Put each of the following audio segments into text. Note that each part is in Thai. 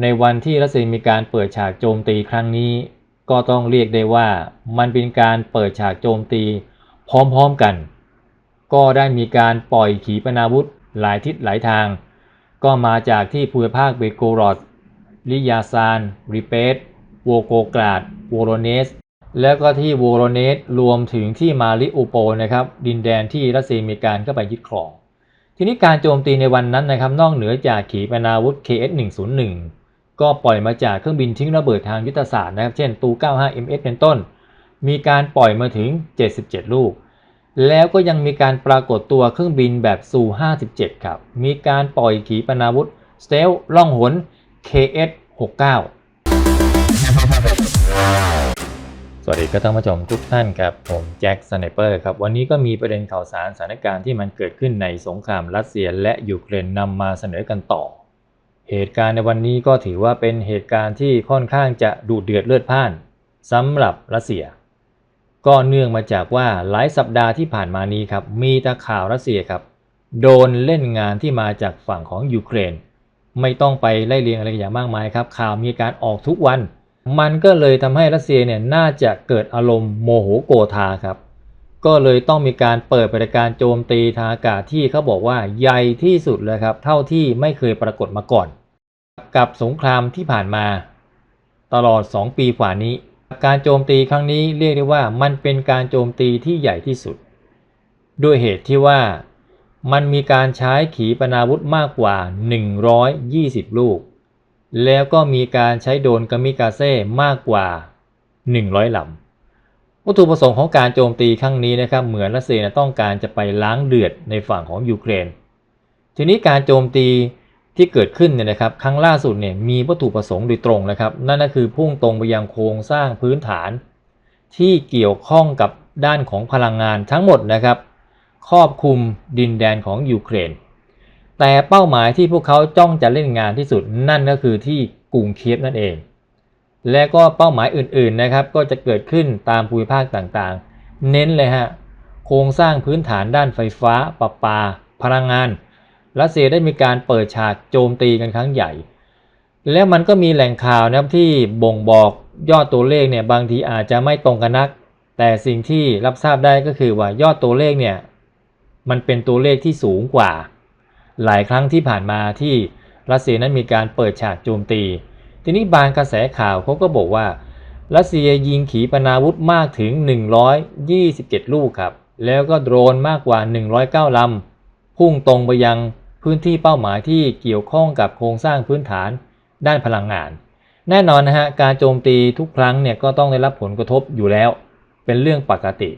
ในวันที่รัสเซียมีการเปิดฉากโจมตีครั้งนี้ ก็ต้องเรียกได้ว่ามันเป็นการเปิดฉากโจมตีพร้อมๆกัน ก็ได้มีการปล่อยขีปนาวุธหลายทิศหลายทาง ก็มาจากที่ภูมิภาคเบโกรอดลิยาซาน ริเปสโวโกกราดโวโรเนส แล้วก็ที่โวโรเนสรวมถึงที่มาริอุโปนะครับ ดินแดนที่รัสเซียมีการเข้าไปยึดครอง ทีนี้การโจมตีในวันนั้นนะครับ นอกเหนือจากขีปนาวุธ KS-101 ก็ปล่อยมาจากเครื่องบินทิ้งระเบิดทางยุทธศาสตร์นะครับ เช่นตู 95MS เป็นต้น มีการปล่อยมาถึง 77 ลูก แล้วก็ยังมีการปรากฏตัวเครื่องบินแบบซู 57 ครับ มีการปล่อยขีปนาวุธสเตลล่องหน KS-69 สวัสดีครับท่านผู้ชมทุกท่านครับผมแจ็คสไนเปอร์ครับวันนี้ก็มีประเด็นข่าวสารสถานการณ์ที่มันเกิดขึ้นในสงครามรัสเซียและยูเครนนำมาเสนอกันต่อ เหตุการณ์ในวันนี้ก็ถือว่าเป็นเหตุการณ์ที่ค่อนข้างจะดุเดือดเลือดพ่านสำหรับรัสเซีย ก็เนื่องมาจากว่าหลายสัปดาห์ที่ผ่านมานี้ครับมีตะข่าวรัสเซียครับโดนเล่นงานที่มาจากฝั่งของยูเครน ไม่ต้องไปไล่เรียงอะไรอย่างมากมายครับ ข่าวมีการออกทุกวัน มันก็เลยทำให้รัสเซียเนี่ยน่าจะเกิดอารมณ์โมโหโกธาครับ ก็เลยต้องมีการเปิดปฏิการโจมตีทางอากาศที่เขาบอกว่าใหญ่ที่สุดเลยครับ เท่าที่ไม่เคยปรากฏมาก่อน กับสงครามที่ผ่านมา ตลอด 2 ปีกว่านี้ การโจมตีครั้งนี้เรียกได้ว่ามันเป็นการโจมตีที่ใหญ่ที่สุด ด้วยเหตุที่ว่ามันมีการใช้ขีปนาวุธมากกว่า 120 ลูก แล้วก็มีการใช้โดรนกามิกาเซ่มากกว่า 100ลำ วัตถุประสงค์ของการโจมตีครั้งนี้นะครับเหมือนรัสเซียต้องการจะไปล้างเดือดในฝั่งของยูเครน ทีนี้การโจมตีที่เกิดขึ้นเนี่ยนะครับครั้งล่าสุดเนี่ยมีวัตถุประสงค์โดยตรงนะครับ นั่นก็คือพุ่งตรงไปยังโครงสร้างพื้นฐาน ที่เกี่ยวข้องกับด้านของพลังงานทั้งหมดนะครับ ครอบคลุมดินแดนของยูเครน แต่เป้าหมายที่พวกเขาจ้องจะเล่นงานที่สุดนั่นก็คือที่กรุงเคียฟนั่นเอง และก็เป้าหมายอื่นๆนะครับ ก็จะเกิดขึ้นตามภูมิภาคต่างๆ เน้นเลยฮะโครงสร้างพื้นฐานด้านไฟฟ้าประปา พลังงาน รัสเซียได้มีการเปิดฉากโจมตีกันครั้งใหญ่ แล้วมันก็มีแหล่งข่าวนะครับที่บ่งบอกยอดตัวเลขเนี่ยบางทีอาจจะไม่ตรงกันนัก แต่สิ่งที่รับทราบได้ก็คือว่ายอดตัวเลขเนี่ยมันเป็นตัวเลขที่สูงกว่า หลายครั้งที่ผ่านมาที่รัสเซียนั้นมีการเปิดฉากโจมตี ทีนี้บางกระแสข่าวเขาก็บอกว่า รัสเซียยิงขีปนาวุธมากถึง 127 ลูกครับ แล้วก็โดรนมากกว่า 109 ลำ พุ่งตรงไปยังพื้นที่เป้าหมายที่เกี่ยวข้องกับโครงสร้างพื้นฐานด้านพลังงาน แน่นอนนะฮะ การโจมตีทุกครั้งเนี่ยก็ต้องได้รับผลกระทบอยู่แล้ว เป็นเรื่องปกติ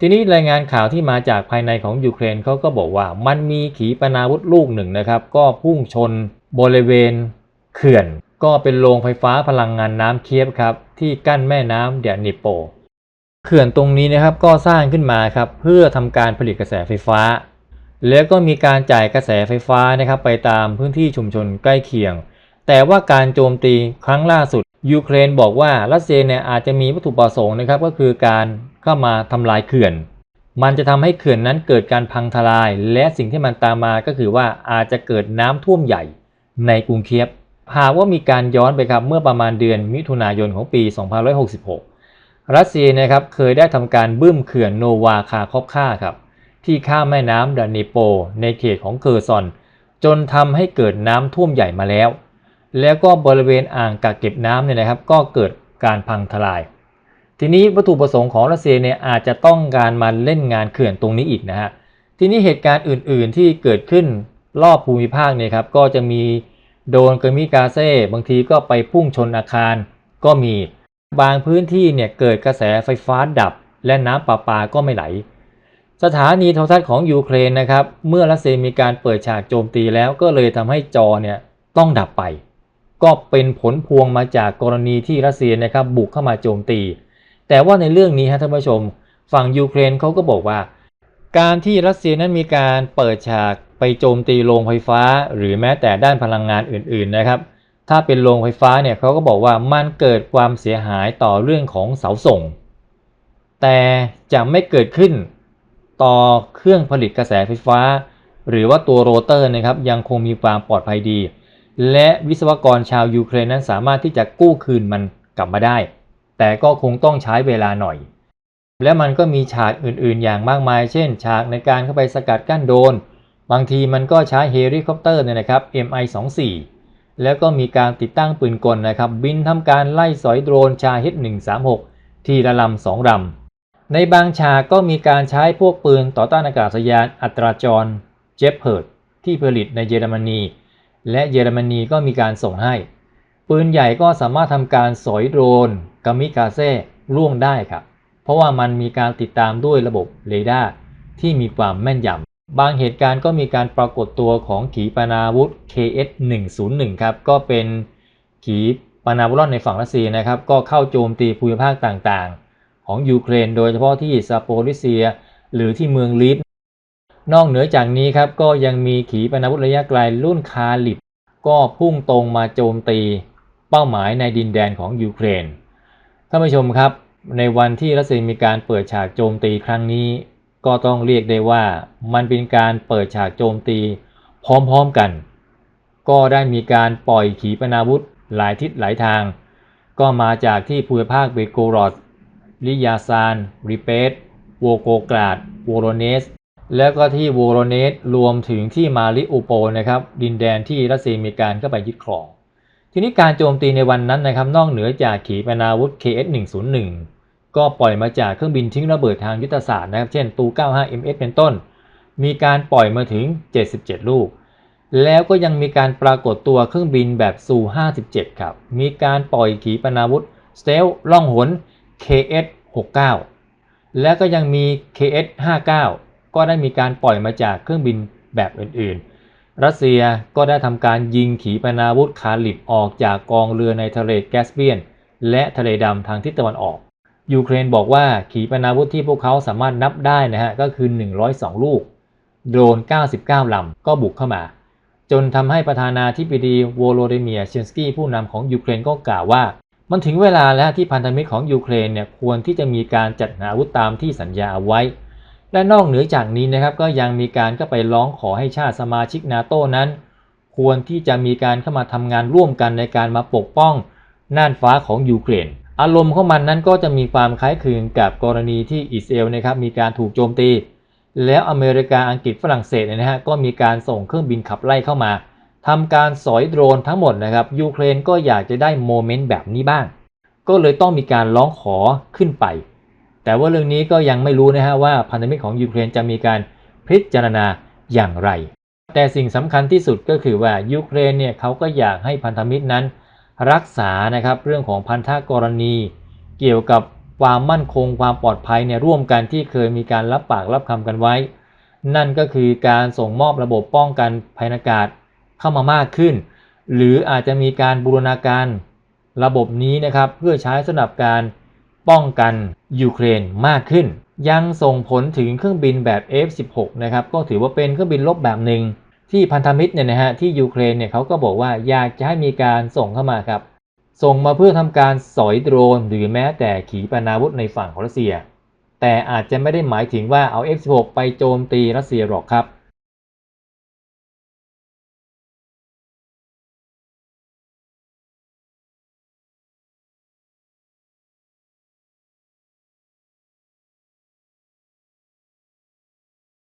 ทีนี้รายงานข่าวที่มาจากภายในของยูเครนเขาก็บอกว่ามันมีขีปนาวุธลูกหนึ่งนะครับ ก็พุ่งชนบริเวณเขื่อน ก็เป็นโรงไฟฟ้าพลังงานน้ำเคียฟครับ ที่กั้นแม่น้ำเดียนิโป เขื่อนตรงนี้นะครับก็สร้างขึ้นมาครับเพื่อทำการผลิตกระแสไฟฟ้า แล้วก็มีการจ่ายกระแสไฟฟ้านะครับไปตามพื้นที่ชุมชนใกล้เคียง แต่ว่าการโจมตีครั้งล่าสุด ยูเครนบอกว่ารัสเซียเนี่ยอาจจะมีวัตถุประสงค์นะครับก็คือการเข้ามาทำลายเขื่อนมันจะทำให้เขื่อนนั้นเกิดการพังทลาย และสิ่งที่มันตามมาก็คือว่าอาจจะเกิดน้ำท่วมใหญ่ในกรุงเคียบ หากว่ามีการย้อนไปครับเมื่อประมาณเดือนมิถุนายนของปี 2566 รัสเซียนะครับเคยได้ทำการบึ้มเขื่อนโนวาคาคอฟคาครับที่ข้ามแม่น้ำดานิโป ในเขตของเคอร์ซอน จนทำให้เกิดน้ำท่วมใหญ่มาแล้ว แล้วก็บริเวณอ่างกักเก็บน้ำเนี่ยนะครับ ก็เกิดการพังทลาย ทีนี้วัตถุประสงค์ของรัสเซียเนี่ยอาจจะต้องการมาเล่นงานเขื่อนตรงนี้อีกนะฮะทีนี้เหตุการณ์อื่น ๆ ที่เกิดขึ้นรอบภูมิภาคเนี่ยครับก็จะมี โดนเกมิกาเซ่บางทีก็ไปพุ่งชนอาคารก็มี บางพื้นที่เนี่ยเกิดกระแสไฟฟ้าดับ และน้ำประปาก็ไม่ไหล สถานีโทรทัศน์ของยูเครนนะครับ เมื่อรัสเซียมีการเปิดฉากโจมตีแล้วก็เลยทำให้จอเนี่ยต้องดับไป ก็เป็นผลพวงมาจากกรณีที่รัสเซียนะครับบุกเข้ามาโจมตี แต่ว่าในเรื่องนี้ฮะท่านผู้ชม ฝั่งยูเครนเขาก็บอกว่า การที่รัสเซียนั้นมีการเปิดฉาก ไปโจมตีโรงไฟฟ้า หรือแม้แต่ด้านพลังงานอื่นๆนะครับ ถ้าเป็นโรงไฟฟ้าเนี่ยเขาก็บอกว่ามันเกิดความเสียหายต่อเรื่องของเสาส่ง แต่จะไม่เกิดขึ้นต่อเครื่องผลิตกระแสไฟฟ้า หรือว่าตัวโรเตอร์นะครับยังคงมีความปลอดภัยดี และวิศวกรชาวยูเครนนั้นสามารถที่จะกู้คืนมันกลับมาได้ แต่ก็คงต้องใช้เวลาหน่อย และมันก็มีฉากอื่นๆ อย่างมากมาย เช่น ฉากในการเข้าไปสกัดกั้นโดน บางทีมันก็ใช้เฮลิคอปเตอร์เนี่ยนะครับ MI-24 แล้วก็มีการติดตั้งปืนกลนะครับ บินทำการไล่สอยโดรนชาฮิต136 ทีละลำสองลำ ในบางฉากก็มีการใช้พวกปืนต่อต้านอากาศยานอัตราจรเจฟเพิร์ดที่ผลิตในเยอรมนี และเยอรมนีก็มีการส่งให้ ปืนใหญ่ก็สามารถทำการสอยโดรนกามิกาเซ่ล่วงได้ครับ เพราะว่ามันมีการติดตามด้วยระบบเรดาร์ที่มีความแม่นยำ บางเหตุการณ์ก็มีการปรากฏตัวของขีปนาวุธ KS-101 ครับ ก็เป็นขีปนาวุธในฝั่งรัสเซียนะครับ ก็เข้าโจมตีภูมิภาคต่างๆ ของยูเครน โดยเฉพาะที่ซาโปริเซีย หรือที่เมืองลิฟนอกเหนือจากนี้ครับ ก็ยังมีขีปนาวุธระยะไกลรุ่นคาลิบ ก็พุ่งตรงมาโจมตีเป้าหมายในดินแดนของยูเครนท่านผู้ชมครับ ในวันที่รัสเซียมีการเปิดฉากโจมตีครั้งนี้ ก็ต้องเรียกได้ว่ามันเป็นการเปิดฉากโจมตีพร้อมๆกัน ก็ได้มีการปล่อยขีปนาวุธหลายทิศหลายทาง ก็มาจากที่ภูมิภาคเบโกรอดลิยาซาน ริเปสโวโกกราดโวโรเนส แล้วก็ที่โวโรเนสรวมถึงที่มาริอุโปนะครับดินแดนที่รัสเซียมีการเข้าไปยึดครอง ทีนี้การโจมตีในวันนั้นนะครับนอกเหนือจากขีปนาวุธ KS-101 ก็ปล่อยมาจากเครื่องบินทิ้งระเบิดทางยุทธศาสตร์นะครับเช่นตู 95MS เป็นต้น มีการปล่อยมาถึง 77 ลูก แล้วก็ยังมีการปรากฏตัวเครื่องบินแบบซู 57 ครับ มีการปล่อยขีปนาวุธสเตลล่องหน KS-69 และก็ยังมี KS-59 ก็ได้มีการปล่อยมาจากเครื่องบินแบบอื่นๆ รัสเซียก็ได้ทำการยิงขีปนาวุธคาลิบออกจากกองเรือในทะเลแกสเปียน และทะเลดำทางทิศตะวันออก ยูเครนบอกว่าขีปนาวุธที่พวกเขาสามารถนับได้นะฮะก็คือ 102 ลูก โดรน 99 ลำ ก็บุกเข้ามา จนทำให้ประธานาธิบดีโวโลดิเมียเชนสกี้ผู้นำของยูเครนก็กล่าวว่า มันถึงเวลาแล้วที่พันธมิตรของยูเครนเนี่ยควรที่จะมีการจัดหาอาวุธตามที่สัญญาเอาไว้ และนอกเหนือจากนี้นะครับก็ยังมีการก็ไปร้องขอให้ชาติสมาชิกนาโต้นั้น ควรที่จะมีการเข้ามาทำงานร่วมกันในการมาปกป้องน่านฟ้าของยูเครน อารมณ์ของมันนั้นก็จะมีความคล้ายคลึงกับกรณีที่อิสราเอลนะครับมีการถูกโจมตี แล้วอเมริกาอังกฤษฝรั่งเศสเนยนะฮะก็มีการส่งเครื่องบินขับไล่เข้ามาทำการสอยโดรนทั้งหมดนะครับยูเครนก็อยากจะได้โมเมนต์แบบนี้บ้าง ก็เลยต้องมีการร้องขอขึ้นไป แต่ว่าเรื่องนี้ก็ยังไม่รู้นะฮะว่าพันธมิตรของยูเครนจะมีการพิจารณาอย่างไร แต่สิ่งสำคัญที่สุดก็คือว่ายูเครนเนี่ยเขาก็อยากให้พันธมิตรนั้น รักษานะครับเรื่องของพันธกรณี เกี่ยวกับความมั่นคงความปลอดภัยเนี่ยร่วมกันที่เคยมีการรับปากรับคำกันไว้ นั่นก็คือการส่งมอบระบบป้องกันภัยอากาศเข้ามามากขึ้น หรืออาจจะมีการบูรณาการระบบนี้นะครับเพื่อใช้สำหรับการป้องกันยูเครนมากขึ้น ยังส่งผลถึงเครื่องบินแบบ F16 นะครับก็ถือว่าเป็นเครื่องบินลบแบบหนึ่ง ที่พันธมิตรเนี่ยนะฮะที่ยูเครนเนี่ยเขาก็บอกว่าอยากจะให้มีการส่งเข้ามาครับ ส่งมาเพื่อทำการสอยโดรนหรือแม้แต่ขีปนาวุธในฝั่งของรัสเซีย แต่อาจจะไม่ได้หมายถึงว่าเอา F16 ไปโจมตีรัสเซียหรอกครับ